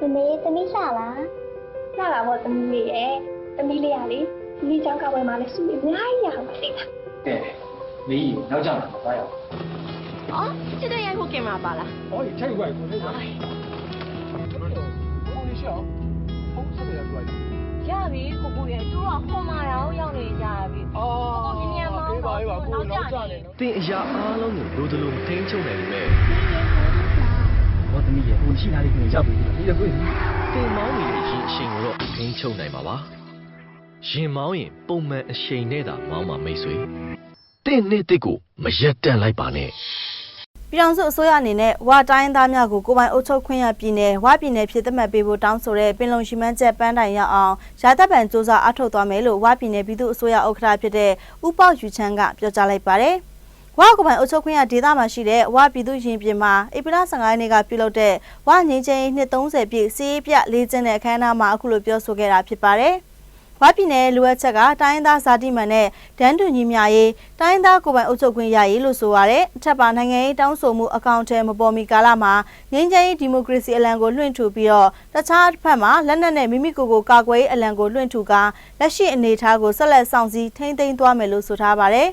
မမေသမီးလှလားလှတာပေါ့သမီးလေးရဲ့သမီးလေးကလေသမီးကျောင်းကဝယ်မှာလဲစုအများကြီးရအောင်သိလားကဲမေကြီးနောက်ကြောင်တော့သွားရအောင်အော်ချစ်တဲ့ရိုက်ဖို့ကင်မရာပါလားဟောဒီထိုက်ဝိုက်ကိုလေဟိုနေရှောင်းဖုန်းဆက်ရလိုက်ရပြီကိုကိုရဲ့သူတော့ဟောမာတာကိုရောက်နေကြပြီ။အော်ကိုကိုမြန်မြန်မောင်းတော့ကိုနောက်ကျနေ။တင်အရာအားလုံးကိုလိုသလိုထိန်းချုပ်နိုင်ပေမဲ့ သမီးရဲ့ဟိုရှိလာလေးကိုရောက်ပြီဒီတော့ကိုတင်မောင်းနေတဲ့ရင်အရှိန်ကိုတော့ထိန်းချုပ်နိုင်မှာပါရင်မောင်းရင်ပုံမှန်အရှိန်နဲ့သာမောင်းမှာမိတ်ဆွေတင်နဲ့တစ်ကိုမရက်တန့်လိုက်ပါနဲ့ပြည်ထောင်စုအစိုးရအနေနဲ့ဝတိုင်းသားများကိုကိုယ်ပိုင်အုပ်ချုပ်ခွင့်ရပြည်နယ်ဝပြည်နယ်ဖြစ်သတ်မှတ်ပေးဖို့တောင်းဆိုတဲ့ပင်လုံရှိမှန်းချက်ပန်းတိုင်ရအောင်ရာတပ်ပံစ조사အထောက်သွားမယ်လို့ဝပြည်နယ်ပြည်သူ့အစိုးရဥက္ကဋ္ဌဖြစ်တဲ့ဥပောက်ယူချမ်းကပြောကြားလိုက်ပါတယ်။ ဝကိုယ်ပိုင်အုပ်ချုပ်ခွင့်ရဒေသမှာရှိတဲ့ဝပြည်သူရင်ပြင်မှာဧပြီလ15ရက်နေ့ကပြုလုပ်တဲ့ဝငင်းချင်းနှစ်30ပြည့်စီးပြလေးကျင်းတဲ့အခမ်းအနားမှာအခုလိုပြောဆိုခဲ့တာဖြစ်ပါတယ်။ဝါပြည်နယ်လူဝက်ချက်ကတိုင်းရင်းသားဇာတိမှန်နဲ့ဒန်းတူညီမျှရေးတိုင်းရင်းသားကိုယ်ပိုင်အုပ်ချုပ်ခွင့်ရရေးလို့ဆိုရတယ်အထက်ပါနိုင်ငံရေးတောင်းဆိုမှုအကောင့်ထဲမပေါ်မီကာလမှာငင်းချမ်းရေးဒီမိုကရေစီအလံကိုလွှင့်ထူပြီးတော့တခြားတစ်ဖက်မှာလက်နက်နဲ့မိမိကိုယ်ကိုကာကွယ်ရေးအလံကိုလွှင့်ထူကာလက်ရှိအနေအထားကိုဆက်လက်ဆောင်စည်းထိန်းသိမ်းသွားမယ်လို့ဆိုထားပါတယ်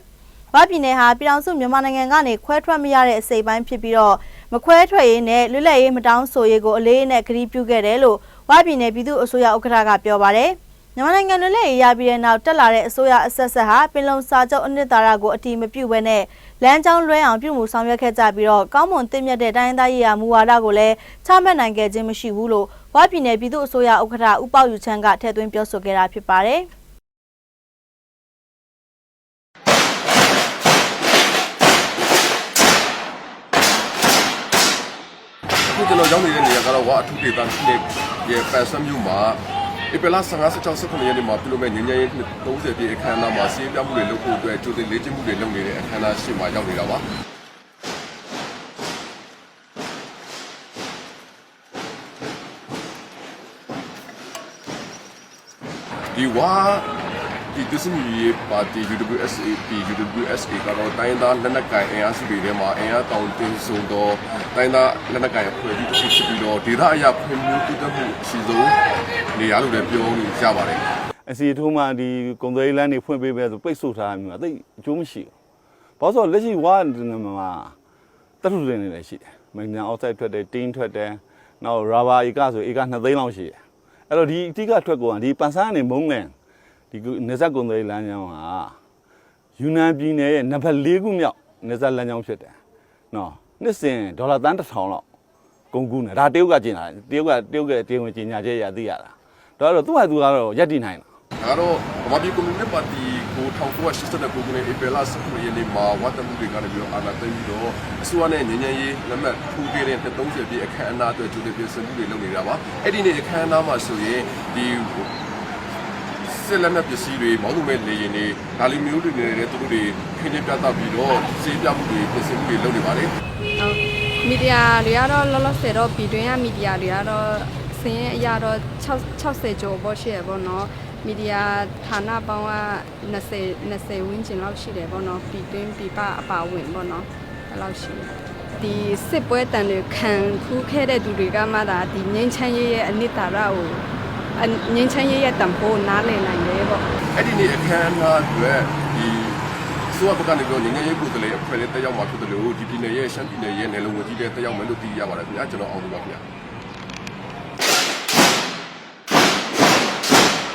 ဝါပြည်နယ်ဟာပြည်ထောင်စုမြန်မာနိုင်ငံကနေခွဲထွက်မရတဲ့အစိပ်ပိုင်းဖြစ်ပြီးတော့မခွဲထွက်ရေးနဲ့လွတ်လပ်ရေးမတောင်းဆိုရေးကိုအလေးအနက်ကတိပြုခဲ့တယ်လို့ဝါပြည်နယ်ပြည်သူ့အစိုးရဥက္ကဋ္ဌကပြောပါတယ်မြန်မာနိုင်ငံလွတ်လပ်ရေးရပြီးတဲ့နောက်တက်လာတဲ့အစိုးရအဆက်ဆက်ဟာပင်လုံစာချုပ်အနှစ်သာရကိုအတိမပြုဘဲနဲ့လမ်းကြောင်းလွှဲအောင်ပြုမှုဆောင်ရွက်ခဲ့ကြပြီးတော့ကောင်းမွန်သင့်မြတ်တဲ့တိုင်းရင်းသားရေးရာမူဝါဒကိုလည်းချမှတ်နိုင်ခဲ့ခြင်းမရှိဘူးလို့ဝါပြည်နယ်ပြည်သူ့အစိုးရဥက္ကဋ္ဌဦးပေါယူချမ်းကထည့်သွင်းပြောဆိုခဲ့တာဖြစ်ပါတယ်။ ကျွန်တော်ရောက်နေတဲ့နေရာကတော့ဝါအထူးဒေသရှိတဲ့ရဲ့ပန်ဆမ်မြို့မှာဧပြီလ15 16 19ရက်နေ့မှာပြုလုပ်မဲ့ငញ្ញရေး30ပြည့်အခမ်းအနားမှာစီးပြမှုတွေလုပ်ဖို့အတွက်ကြိုတင်လေ့ကျင့်မှုတွေလုပ်နေတဲ့အခမ်းအနားရှိမှရောက်နေတာပါဒီဝါ ဒီဒစ္စနီးပါတီ UWSAP UWSA ကတော့တိုင်းသားလက်နက်ကိုင်အင်အားစုတွေထဲမှာအင်အားတောင်တင်းဆုံးတော့တိုင်းသားလက်နက်ကိုင်အဖွဲ့အစည်းတစ်ခုဖြစ်ပြီးတော့ဒေသအရဖွံ့ဖြိုးတိုးတက်မှုအရှိဆုံးနေရာလို့လည်းပြောလို့ရပါတယ်အစီထိုးမှဒီကုံသွေးလမ်းတွေဖွင့်ပေးပဲဆိုပိတ်ဆို့ထားမျိုးအသိအကျိုးမရှိဘူး။ဘာလို့ဆိုလက်ရှိဝါမှာတထုတွေနေလည်းရှိတယ်။မင်းညာအောက်ဆိုက်ထွက်တယ်တင်းထွက်တယ်။နောက်ရာဘာဧကဆိုဧက2သိန်းလောက်ရှိတယ်။အဲ့တော့ဒီအတိကထွက်ကုန်ကဒီပန်ဆန်းကနေမုံလန် ဒီနေဆက်ကုံသွေးလမ်းကြောင်းဟာယူနန်ပြည်နယ်ရဲ့နံပါတ်၄ခုမြောက်နေဆက်လမ်းကြောင်းဖြစ်တယ်။နော်နှစ်စဉ်ဒေါ်လာတန်းတစ်ထောင်လောက်ကုန်ကူးနေဒါတရုတ်ကကျင်လာတယ်တရုတ်ကတရုတ်ကတရားဝင်ကြီးညာချက်ရသိရတာ။ဒါတော့သူ့ဟာသူကတော့ရက်တည်နိုင်တာဒါကတော့ဗမာပြည်ကွန်မြူနစ်ပါတီကို1989ခုနှစ်ဧပြီလ19ရက်နေ့မှာဝတ်တမှုတွေကနေပြီးတော့အာဏာသိမ်းပြီးတော့အစိုးရနဲ့ငြိမ်းချမ်းရေးလက်မှတ်ထိုးခဲ့တဲ့30ပြည့်အခမ်းအနားအတွက်ကြိုတင်ပြင်ဆင်မှုတွေလုပ်နေတာပါအဲ့ဒီနေ့အခမ်းအနားမှာဆိုရင်ဒီ စစ်လက်နက်ပစ္စည်းတွေမောင်းသူမဲ့လေရင်တွေဒါလီမျိုးတွေနေတဲ့သူတို့တွေခင်းကျင်းပြသပြီးတော့စေးပြမှုတွေပြင်ဆင်မှုတွေလုပ်နေပါတယ်ဟုတ်မီဒီယာတွေကတော့လောလောဆယ်တော့ပြည်တွင်းကမီဒီယာတွေကတော့စင်းရဲ့အရာတော့6 60ကျော်ပေါ့ရှိရပေါ့နော်မီဒီယာဌာနပေါင်းက20 20ဝန်းကျင်လောက်ရှိတယ်ပေါ့နော်ပြည်တွင်းပြည်ပအပါဝင်ပေါ့နော်အဲ့လောက်ရှိတယ်ဒီစစ်ပွဲတန်တွေခံခူးခဲ့တဲ့သူတွေကမှဒါဒီငင်းချမ်းရေးရဲ့အနှစ်သာရကိုအ ငင်းချမ်းရေးရဲ့တံပိုးနားလည်နိုင်တယ်ပေါ့အဲ့ဒီနေ့အခမ်းအနားအတွက်ဒီဆိုတော့ကနေပြောငငယ်ရေးကိုယ်တည်းအဖွဲ့လေးတက်ရောက်မှာဖြစ်တယ်လို့ဒီပြည်နယ်ရဲ့ရှမ်းပြည်နယ်ရဲ့နယ်လုံဝန်ကြီးတွေတက်ရောက်မယ်လို့သိရပါတယ်ခင်ဗျာကျွန်တော်အောင်လို့ပါခင်ဗျာ